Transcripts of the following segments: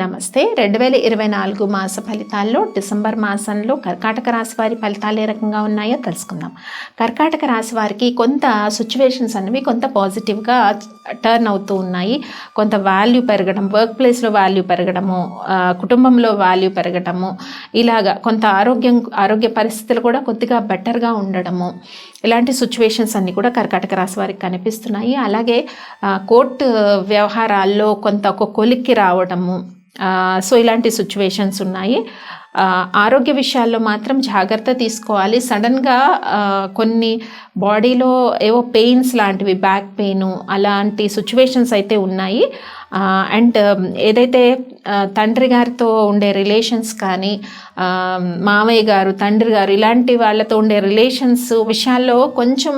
నమస్తే. రెండు వేల ఇరవై నాలుగు మాస ఫలితాల్లో డిసెంబర్ మాసంలో కర్కాటక రాశి వారి ఫలితాలు ఏ రకంగా ఉన్నాయో తెలుసుకుందాం. కర్కాటక రాశి వారికి కొంత సిచ్యువేషన్స్ అనేవి కొంత పాజిటివ్గా టర్న్ అవుతూ ఉన్నాయి. కొంత వాల్యూ పెరగడం వర్క్ ప్లేస్లో వాల్యూ పెరగడము కుటుంబంలో వాల్యూ పెరగడము ఇలాగా కొంత ఆరోగ్యం ఆరోగ్య పరిస్థితులు కూడా కొద్దిగా బెటర్గా ఉండడము. ఇలాంటి సిచ్యువేషన్స్ అన్నీ కూడా కర్కాటక రాశి వారికి కనిపిస్తున్నాయి. అలాగే కోర్టు వ్యవహారాల్లో కొంత ఒక కొలిక్కి రావడము సో ఇలాంటి సిచ్యువేషన్స్ ఉన్నాయి. ఆరోగ్య విషయాల్లో మాత్రం జాగ్రత్త తీసుకోవాలి. సడన్గా కొన్ని బాడీలో ఏవో పెయిన్స్ లాంటివి బ్యాక్ పెయిన్ అలాంటి సిచ్యువేషన్స్ అయితే ఉన్నాయి. అండ్ ఏదైతే తండ్రి గారితో ఉండే రిలేషన్స్ కానీ మామయ్య గారు తండ్రి గారు ఇలాంటి వాళ్ళతో ఉండే రిలేషన్స్ విషయాల్లో కొంచెం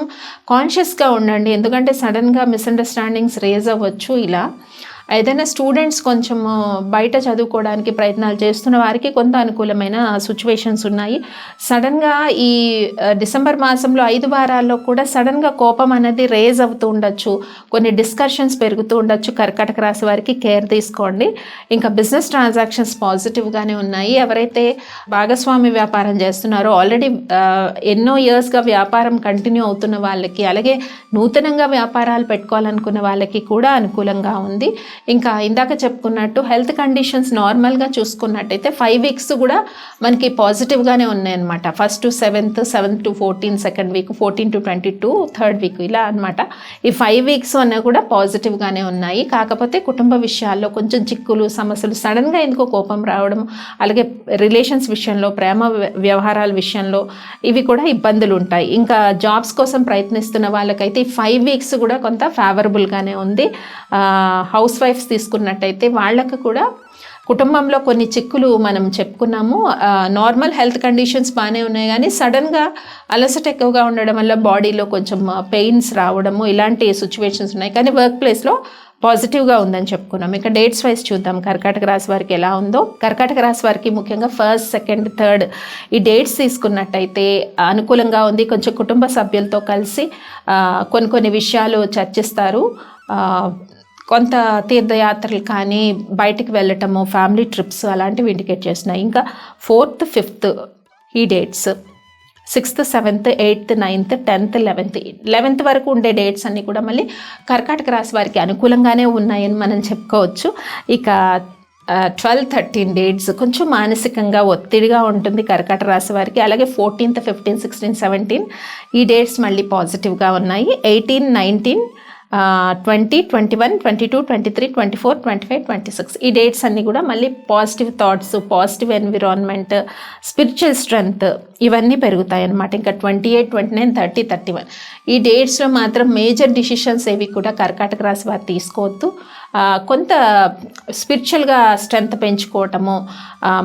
కాన్షియస్గా ఉండండి. ఎందుకంటే సడన్గా మిస్అండర్స్టాండింగ్స్ రేజ్ అవ్వచ్చు ఇలా. ఏదైనా స్టూడెంట్స్ కొంచెం బయట చదువుకోవడానికి ప్రయత్నాలు చేస్తున్న వారికి కొంత అనుకూలమైన సిచ్యువేషన్స్ ఉన్నాయి. సడన్గా ఈ డిసెంబర్ మాసంలో ఐదు వారాల్లో కూడా సడన్గా కోపం అనేది రేజ్ అవుతూ ఉండొచ్చు. కొన్ని డిస్కషన్స్ పెరుగుతూ ఉండొచ్చు. కర్కటక రాశి వారికి కేర్ తీసుకోండి. ఇంకా బిజినెస్ ట్రాన్సాక్షన్స్ పాజిటివ్గానే ఉన్నాయి. ఎవరైతే భాగస్వామి వ్యాపారం చేస్తున్నారో ఆల్రెడీ ఎన్నో ఇయర్స్గా వ్యాపారం కంటిన్యూ అవుతున్న వాళ్ళకి అలాగే నూతనంగా వ్యాపారాలు పెట్టుకోవాలనుకున్న వాళ్ళకి కూడా అనుకూలంగా ఉంది. ఇంకా ఇందాక చెప్పుకున్నట్టు హెల్త్ కండిషన్స్ నార్మల్గా చూసుకున్నట్టయితే ఫైవ్ వీక్స్ కూడా మనకి పాజిటివ్గానే ఉన్నాయన్నమాట. First to seventh seventh to fourteen second week fourteen to twenty two third week ఇలా అనమాట ఈ ఫైవ్ వీక్స్ అన్న కూడా పాజిటివ్గానే ఉన్నాయి. కాకపోతే కుటుంబ విషయాల్లో కొంచెం చిక్కులు సమస్యలు సడన్గా ఎందుకో కోపం రావడం అలాగే రిలేషన్స్ విషయంలో ప్రేమ వ్య- వ్యవహారాల విషయంలో ఇవి కూడా ఇబ్బందులు ఉంటాయి. ఇంకా జాబ్స్ కోసం ప్రయత్నిస్తున్న వాళ్ళకైతే ఈ ఫైవ్ వీక్స్ కూడా కొంత ఫేవరబుల్గానే ఉంది. హౌస్ వైఫ్ వైఫ్స్ తీసుకున్నట్టయితే వాళ్ళకు కూడా కుటుంబంలో కొన్ని చిక్కులు మనం చెప్పుకున్నాము. నార్మల్ హెల్త్ కండిషన్స్ బాగానే ఉన్నాయి కానీ సడన్గా అలసట ఎక్కువగా ఉండడం వల్ల బాడీలో కొంచెం పెయిన్స్ రావడము ఇలాంటి సిచ్యువేషన్స్ ఉన్నాయి. కానీ వర్క్ ప్లేస్లో పాజిటివ్గా ఉందని చెప్పుకున్నాం ఇక డేట్స్ వైజ్ చూద్దాం. కర్కాటక రాశి వారికి ఎలా ఉందో. కర్కాటక రాశి వారికి ముఖ్యంగా ఫస్ట్ సెకండ్ థర్డ్ ఈ డేట్స్ తీసుకున్నట్టయితే అనుకూలంగా ఉంది. కొంచెం కుటుంబ సభ్యులతో కలిసి కొన్ని కొన్ని విషయాలు చర్చిస్తారు. కొంత తీర్థయాత్రలు కానీ బయటికి వెళ్ళటము ఫ్యామిలీ ట్రిప్స్ అలాంటివి ఇండికేట్ చేస్తున్నాయి. ఇంకా ఫోర్త్ ఫిఫ్త్ ఈ dates sixth seventh eighth ninth tenth eleventh eleventh వరకు ఉండే డేట్స్ అన్నీ కూడా మళ్ళీ కర్కాటక రాశి వారికి అనుకూలంగానే ఉన్నాయని మనం చెప్పుకోవచ్చు. ఇక ట్వెల్వ్ థర్టీన్ డేట్స్ కొంచెం మానసికంగా ఒత్తిడిగా ఉంటుంది కర్కాటక రాశి వారికి. అలాగే ఫోర్టీన్త్ ఫిఫ్టీన్ సిక్స్టీన్ సెవెంటీన్ ఈ డేట్స్ మళ్ళీ పాజిటివ్గా ఉన్నాయి. Eighteen nineteen twenty twenty one twenty two twenty three twenty four twenty five twenty six ఈ డేట్స్ అన్నీ కూడా మళ్ళీ positive thoughts positive environment spiritual strength ఇవన్నీ పెరుగుతాయి అనమాట ఇంకా twenty eight twenty nine thirty thirty one ఈ డేట్స్లో మాత్రం మేజర్ డిసిషన్స్ ఏవి కూడా కర్కాటక రాశి వారు తీసుకోవద్దు. కొంత స్పిరిచువల్గా స్ట్రెంగ్త్ పెంచుకోవటము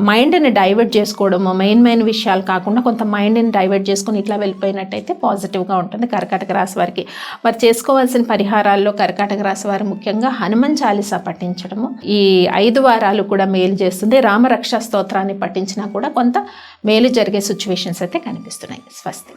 మైండ్ని డైవర్ట్ చేసుకోవడము మెయిన్ మెయిన్ విషయాలు కాకుండా కొంత మైండ్ని డైవర్ట్ చేసుకుని ఇట్లా వెళ్ళిపోయినట్టయితే పాజిటివ్గా ఉంటుంది కర్కాటక రాశి వారికి. మరి చేసుకోవాల్సిన పరిహారాల్లో కర్కాటక రాశి వారు ముఖ్యంగా హనుమాన్ చాలీసా పఠించడము. ఈ ఐదు వారాలు కూడా మేలు చేస్తుంది. రామరక్ష స్తోత్రాన్ని పఠించినా కూడా కొంత మేలు జరిగే సిచ్యువేషన్స్ అయితే కనిపిస్తున్నాయి. స్వస్తి.